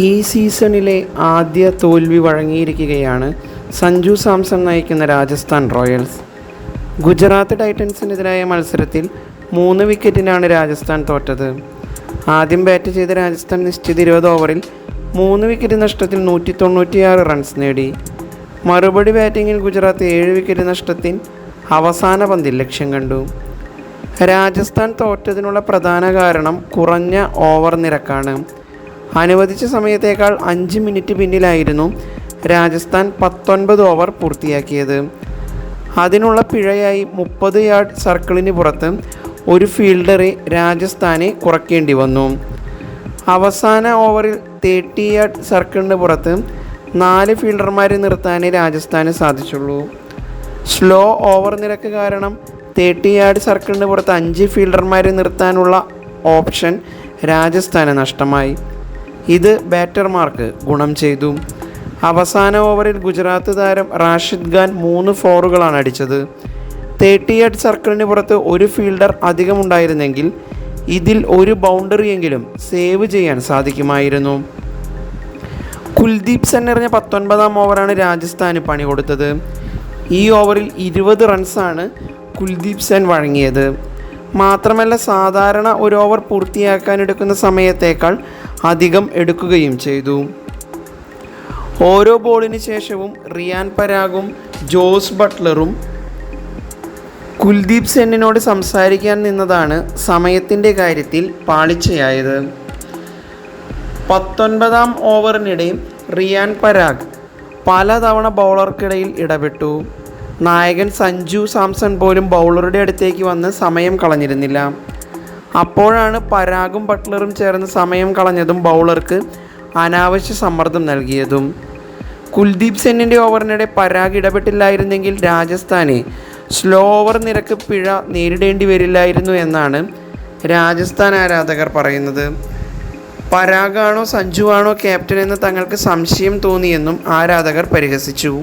ഈ സീസണിലെ ആദ്യ തോൽവി വഴങ്ങിയിരിക്കുകയാണ് സഞ്ജു സാംസൺ നയിക്കുന്ന രാജസ്ഥാൻ റോയൽസ്. ഗുജറാത്ത് ടൈറ്റൻസിനെതിരായ മത്സരത്തിൽ മൂന്ന് വിക്കറ്റിനാണ് രാജസ്ഥാൻ തോറ്റത്. ആദ്യം ബാറ്റ് ചെയ്ത രാജസ്ഥാൻ നിശ്ചിത ഇരുപത് ഓവറിൽ മൂന്ന് വിക്കറ്റ് നഷ്ടത്തിൽ നൂറ്റി തൊണ്ണൂറ്റിയാറ് റൺസ് നേടി. മറുപടി ബാറ്റിങ്ങിൽ ഗുജറാത്ത് ഏഴ് വിക്കറ്റ് നഷ്ടത്തിൽ അവസാന പന്തിൽ ലക്ഷ്യം കണ്ടു. രാജസ്ഥാൻ തോറ്റതിനുള്ള പ്രധാന കാരണം കുറഞ്ഞ ഓവർ നിരക്കാണ്. അനുവദിച്ച സമയത്തേക്കാൾ അഞ്ച് മിനിറ്റ് പിന്നിലായിരുന്നു രാജസ്ഥാൻ പത്തൊൻപത് ഓവർ പൂർത്തിയാക്കിയത്. അതിനുള്ള പിഴയായി മുപ്പത് യാർഡ് സർക്കിളിന് പുറത്ത് ഒരു ഫീൽഡറെ രാജസ്ഥാനെ കുറയ്ക്കേണ്ടി വന്നു. അവസാന ഓവറിൽ തേർട്ടി യാർഡ് സർക്കിളിന് പുറത്ത് നാല് ഫീൽഡർമാരെ നിർത്താനേ രാജസ്ഥാന് സാധിച്ചുള്ളൂ. സ്ലോ ഓവർ നിരക്ക് കാരണം തേർട്ടി യാർഡ് സർക്കിളിന് പുറത്ത് അഞ്ച് ഫീൽഡർമാരെ നിർത്താനുള്ള ഓപ്ഷൻ രാജസ്ഥാന് നഷ്ടമായി. ഇത് ബാറ്റർമാർക്ക് ഗുണം ചെയ്തു. അവസാന ഓവറിൽ ഗുജറാത്ത് താരം റാഷിദ് ഖാൻ മൂന്ന് ഫോറുകളാണ് അടിച്ചത്. തേർട്ടി എയ്റ്റ് സർക്കിളിന് പുറത്ത് ഒരു ഫീൽഡർ അധികമുണ്ടായിരുന്നെങ്കിൽ ഇതിൽ ഒരു ബൗണ്ടറിയെങ്കിലും സേവ് ചെയ്യാൻ സാധിക്കുമായിരുന്നു. കുൽദീപ് സെൻ എറിഞ്ഞ പത്തൊൻപതാം ഓവറാണ് രാജസ്ഥാന് പണി കൊടുത്തത്. ഈ ഓവറിൽ ഇരുപത് റൺസാണ് കുൽദീപ് സെൻ വഴങ്ങിയത്. മാത്രമല്ല സാധാരണ ഒരു ഓവർ പൂർത്തിയാക്കാൻ എടുക്കുന്ന സമയത്തേക്കാൾ അധികം എടുക്കുകയും ചെയ്തു. ഓരോ ബോളിന് ശേഷവും റിയാൻ പരാഗും ജോസ് ബട്ട്ലറും കുൽദീപ് സെന്നിനോട് സംസാരിക്കാൻ നിന്നതാണ് സമയത്തിന്റെ കാര്യത്തിൽ പാളിച്ചയായത്. പത്തൊൻപതാം ഓവറിനിടെ റിയാൻ പരാഗ് പലതവണ ബൗളർക്കിടയിൽ ഇടപെട്ടു. നായകൻ സഞ്ജു സാംസൺ പോലും ബൗളറുടെ അടുത്തേക്ക് വന്ന് സമയം കളഞ്ഞിരുന്നില്ല. അപ്പോഴാണ് പരാഗും ബട്ട്ലറും ചേർന്ന് സമയം കളഞ്ഞതും ബൗളർക്ക് അനാവശ്യ സമ്മർദ്ദം നൽകിയതും. കുൽദീപ് സെന്നിന്റെ ഓവറിനിടെ പരാഗ് ഇടപെട്ടില്ലായിരുന്നെങ്കിൽ രാജസ്ഥാനെ സ്ലോ ഓവർ നിരക്ക് പിഴ നേരിടേണ്ടി വരില്ലായിരുന്നു എന്നാണ് രാജസ്ഥാൻ ആരാധകർ പറയുന്നത്. പരാഗാണോ സഞ്ജുവാണോ ക്യാപ്റ്റൻ എന്ന് തങ്ങൾക്ക് സംശയം തോന്നിയെന്നും ആരാധകർ പരിഹസിച്ചു.